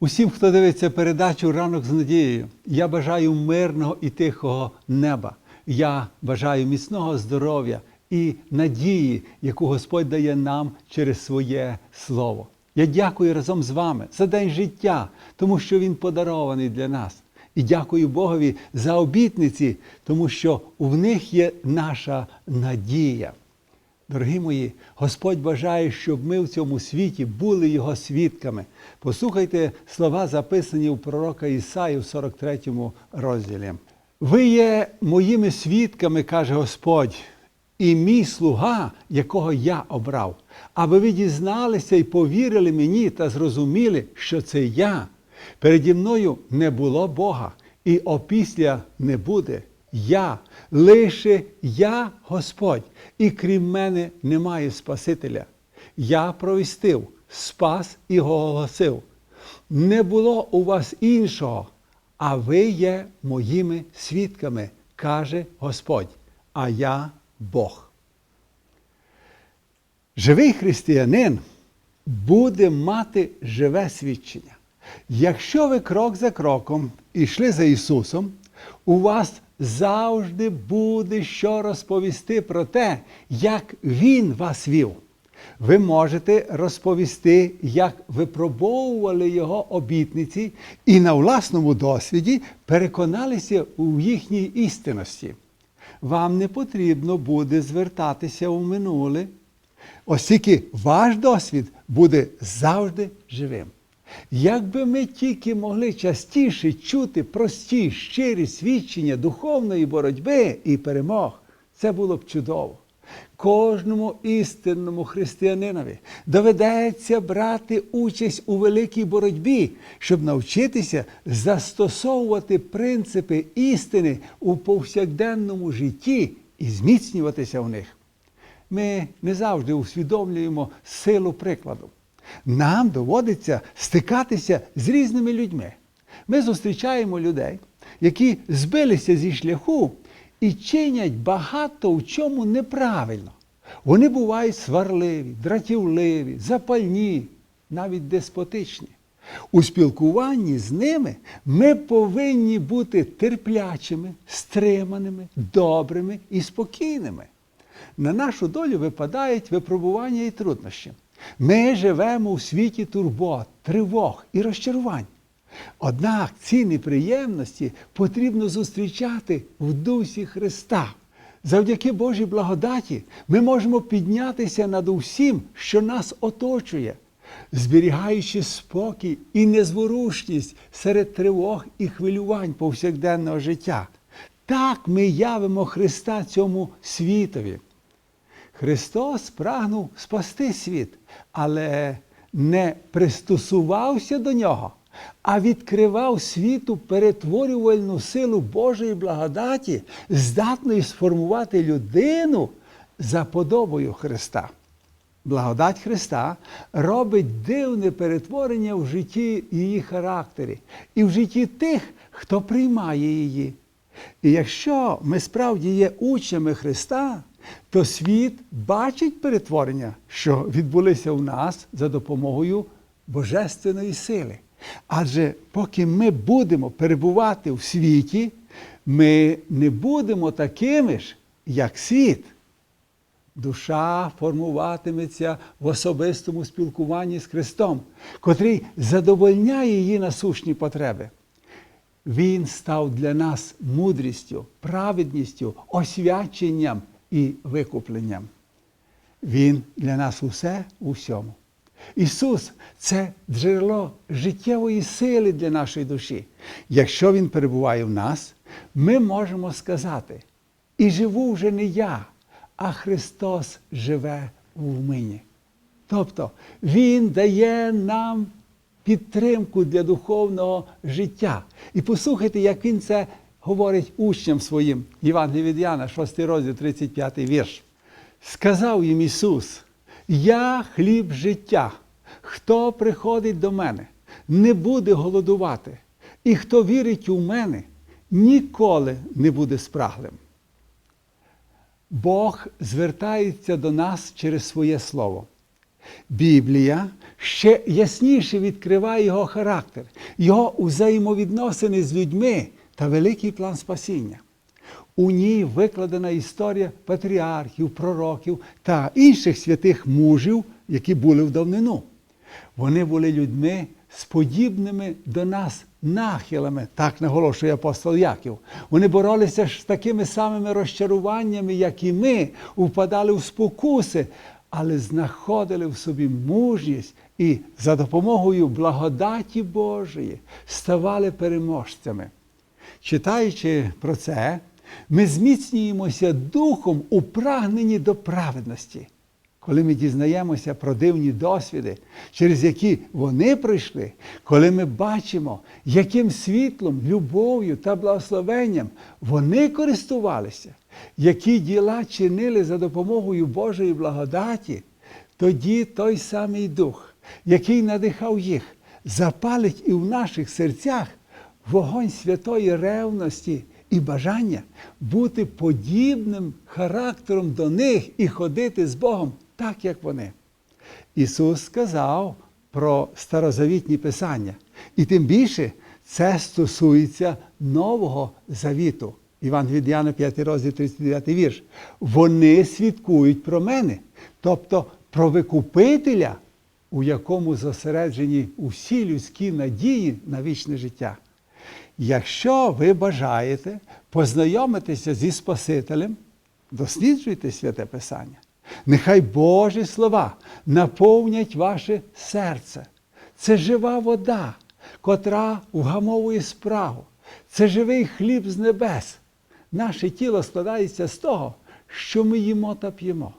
Усім, хто дивиться передачу Ранок з надією, я бажаю мирного і тихого неба. Я бажаю міцного здоров'я і надії, яку Господь дає нам через своє слово. Я дякую разом з вами за день життя, тому що він подарований для нас. І дякую Богові за обітниці, тому що в них є наша надія. Дорогі мої, Господь бажає, щоб ми в цьому світі були Його свідками. Послухайте слова, записані у пророка Ісаї в 43 розділі. Ви є моїми свідками, каже Господь, і мій слуга, якого я обрав, аби ви дізналися і повірили мені та зрозуміли, що це я. Переді мною не було Бога, і опісля не буде. Я, лише я Господь, і крім мене немає Спасителя. Я провістив, спас і оголосив. Не було у вас іншого, а ви є моїми свідками, каже Господь, а я Бог. Живий християнин буде мати живе свідчення. Якщо ви крок за кроком йшли за Ісусом, у вас завжди буде що розповісти про те, як Він вас вів. Ви можете розповісти, як випробовували Його обітниці і на власному досвіді переконалися у їхній істинності. Вам не потрібно буде звертатися у минуле, оскільки ваш досвід буде завжди живим. Якби ми тільки могли частіше чути прості, щирі свідчення духовної боротьби і перемог, це було б чудово. Кожному істинному християнинові доведеться брати участь у великій боротьбі, щоб навчитися застосовувати принципи істини у повсякденному житті і зміцнюватися в них. Ми не завжди усвідомлюємо силу прикладу. Нам доводиться стикатися з різними людьми. Ми зустрічаємо людей, які збилися зі шляху і чинять багато в чому неправильно. Вони бувають сварливі, дратівливі, запальні, навіть деспотичні. У спілкуванні з ними ми повинні бути терплячими, стриманими, добрими і спокійними. На нашу долю випадають випробування і труднощі. Ми живемо у світі турбот, тривог і розчарувань. Однак ці неприємності потрібно зустрічати в дусі Христа. Завдяки Божій благодаті ми можемо піднятися над усім, що нас оточує, зберігаючи спокій і незворушність серед тривог і хвилювань повсякденного життя. Так ми явимо Христа цьому світові. Христос прагнув спасти світ, але не пристосувався до нього, а відкривав світу перетворювальну силу Божої благодаті, здатної сформувати людину за подобою Христа. Благодать Христа робить дивне перетворення в житті її характері і в житті тих, хто приймає її. І якщо ми справді є учнями Христа, то світ бачить перетворення, що відбулися в нас за допомогою божественної сили. Адже поки ми будемо перебувати в світі, ми не будемо такими ж, як світ. Душа формуватиметься в особистому спілкуванні з Христом, котрий задовольняє її насущні потреби. Він став для нас мудрістю, праведністю, освяченням і викупленням. Він для нас усе у всьому. Ісус це джерело життєвої сили для нашої душі. Якщо Він перебуває в нас, ми можемо сказати: і живу вже не я, а Христос живе в мені. Тобто Він дає нам підтримку для духовного життя. І послухайте, як Він це говорить учням своїм, Євангелій від Яна, 6 розділ, 35 вірш. Сказав їм Ісус, я хліб життя. Хто приходить до мене, не буде голодувати, і хто вірить у мене, ніколи не буде спраглим. Бог звертається до нас через своє Слово. Біблія ще ясніше відкриває його характер, його взаємовідносини з людьми та великий план спасіння. У ній викладена історія патріархів, пророків та інших святих мужів, які були в давнину. Вони були людьми з подібними до нас нахилами, так наголошує апостол Яків. Вони боролися ж з такими самими розчаруваннями, як і ми, впадали в спокуси, але знаходили в собі мужність і за допомогою благодаті Божої ставали переможцями. Читаючи про це, ми зміцнюємося духом у прагненні до праведності. Коли ми дізнаємося про дивні досвіди, через які вони пройшли, коли ми бачимо, яким світлом, любов'ю та благословенням вони користувалися, які діла чинили за допомогою Божої благодаті, тоді той самий дух, який надихав їх, запалить і в наших серцях вогонь святої ревності і бажання бути подібним характером до них і ходити з Богом так, як вони. Ісус сказав про старозавітні писання, і тим більше це стосується Нового Завіту. Іван від Яна 5 розділ 39 вірш. Вони свідкують про мене, тобто про викупителя, у якому зосереджені усі людські надії на вічне життя. Якщо ви бажаєте познайомитися зі Спасителем, досліджуйте святе Писання. Нехай Божі слова наповнять ваше серце. Це жива вода, котра вгамовує справу. Це живий хліб з небес. Наше тіло складається з того, що ми їмо та п'ємо.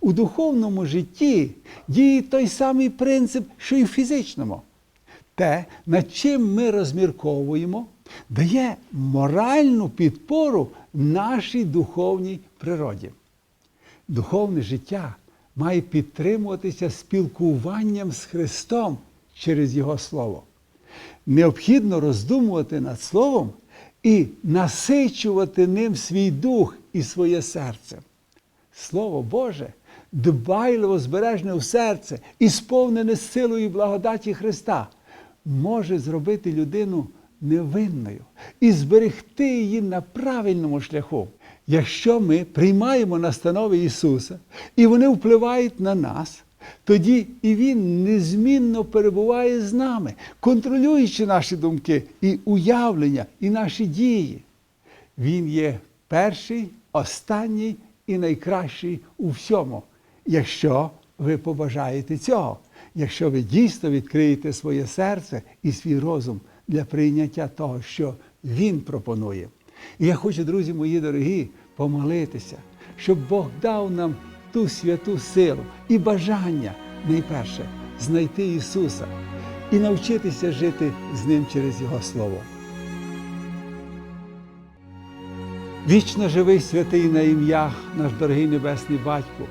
У духовному житті діє той самий принцип, що і в фізичному. Те, над чим ми розмірковуємо, дає моральну підпору нашій духовній природі. Духовне життя має підтримуватися спілкуванням з Христом через Його Слово. Необхідно роздумувати над Словом і насичувати ним свій дух і своє серце. Слово Боже дбайливо збережне в серце і сповнене силою благодаті Христа, може зробити людину невинною і зберегти її на правильному шляху. Якщо ми приймаємо настанови Ісуса і вони впливають на нас, тоді і Він незмінно перебуває з нами, контролюючи наші думки і уявлення, і наші дії. Він є перший, останній і найкращий у всьому, якщо ви побажаєте цього, якщо ви дійсно відкриєте своє серце і свій розум для прийняття того, що Він пропонує. І я хочу, друзі мої дорогі, помолитися, щоб Бог дав нам ту святу силу і бажання найперше знайти Ісуса і навчитися жити з Ним через Його Слово. Вічно живий святий на ім'я, наш дорогий Небесний Батько.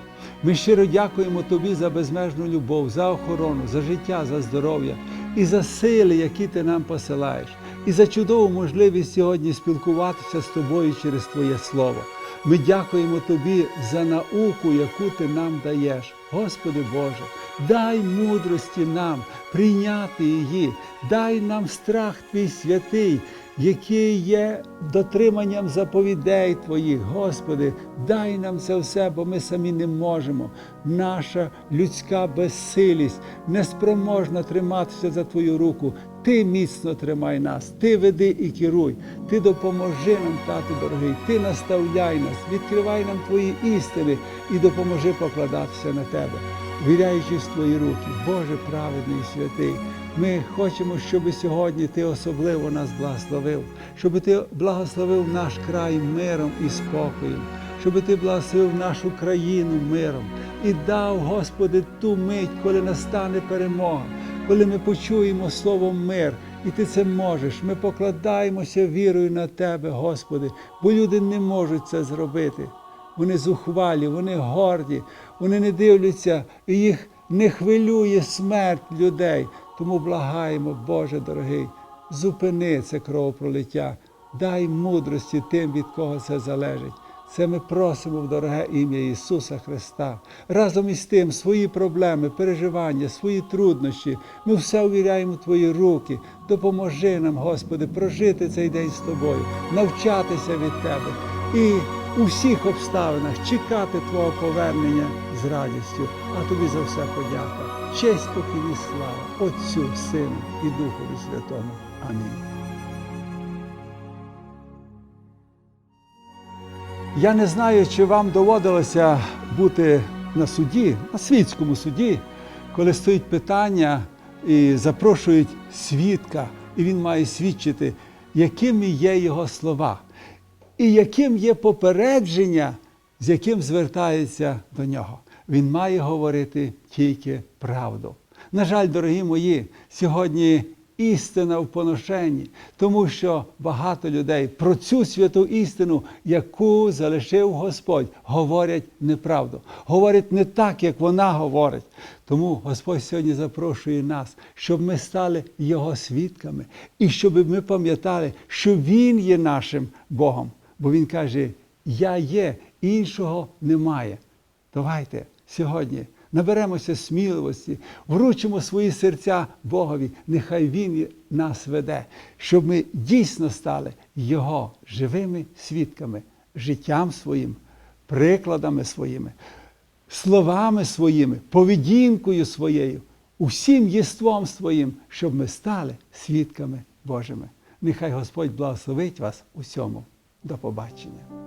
Ми щиро дякуємо Тобі за безмежну любов, за охорону, за життя, за здоров'я і за сили, які ти нам посилаєш, і за чудову можливість сьогодні спілкуватися з тобою через Твоє Слово. Ми дякуємо Тобі за науку, яку Ти нам даєш. Господи Боже, дай мудрості нам прийняти її, дай нам страх Твій святий, який є дотриманням заповідей Твоїх. Господи, дай нам це все, бо ми самі не можемо. Наша людська безсилість неспроможна триматися за Твою руку. Ти міцно тримай нас, Ти веди і керуй, Ти допоможи нам, тату дорогий, Ти наставляй нас, відкривай нам Твої істини і допоможи покладатися на Тебе, віряючи в Твої руки, Боже праведний і святий. Ми хочемо, щоб сьогодні Ти особливо нас благословив, щоб Ти благословив наш край миром і спокоєм, щоб Ти благословив нашу країну миром і дав, Господи, ту мить, коли настане перемога коли ми почуємо слово мир, і ти це можеш. Ми покладаємося вірою на Тебе, Господи, бо люди не можуть це зробити. Вони зухвалі, вони горді, вони не дивляться, і їх не хвилює смерть людей. Тому благаємо, Боже дорогий, зупини це кровопролиття, дай мудрості тим, від кого це залежить. Це ми просимо в дороге ім'я Ісуса Христа. Разом із тим свої проблеми, переживання, свої труднощі. Ми все увіряємо в Твої руки. Допоможи нам, Господи, прожити цей день з Тобою, навчатися від Тебе і у всіх обставинах чекати Твого повернення з радістю. А тобі за все подяка. Честь покій і слава Отцю, Сину і Духові Святому. Амінь. Я не знаю, чи вам доводилося бути на суді, на світському суді, коли стоїть питання і запрошують свідка, і він має свідчити, якими є його слова, і яким є попередження, з яким звертається до нього. Він має говорити тільки правду. На жаль, дорогі мої, сьогодні істина в поношенні, тому що багато людей про цю святу істину, яку залишив Господь, говорять неправду, говорять не так, як вона говорить. Тому Господь сьогодні запрошує нас, щоб ми стали Його свідками і щоб ми пам'ятали, що Він є нашим Богом. Бо Він каже: Я є, іншого немає. Давайте сьогодні наберемося сміливості, вручимо свої серця Богові, нехай Він нас веде, щоб ми дійсно стали Його живими свідками, життям своїм, прикладами своїми, словами своїми, поведінкою своєю, усім єством своїм, щоб ми стали свідками Божими. Нехай Господь благословить вас усьому. До побачення.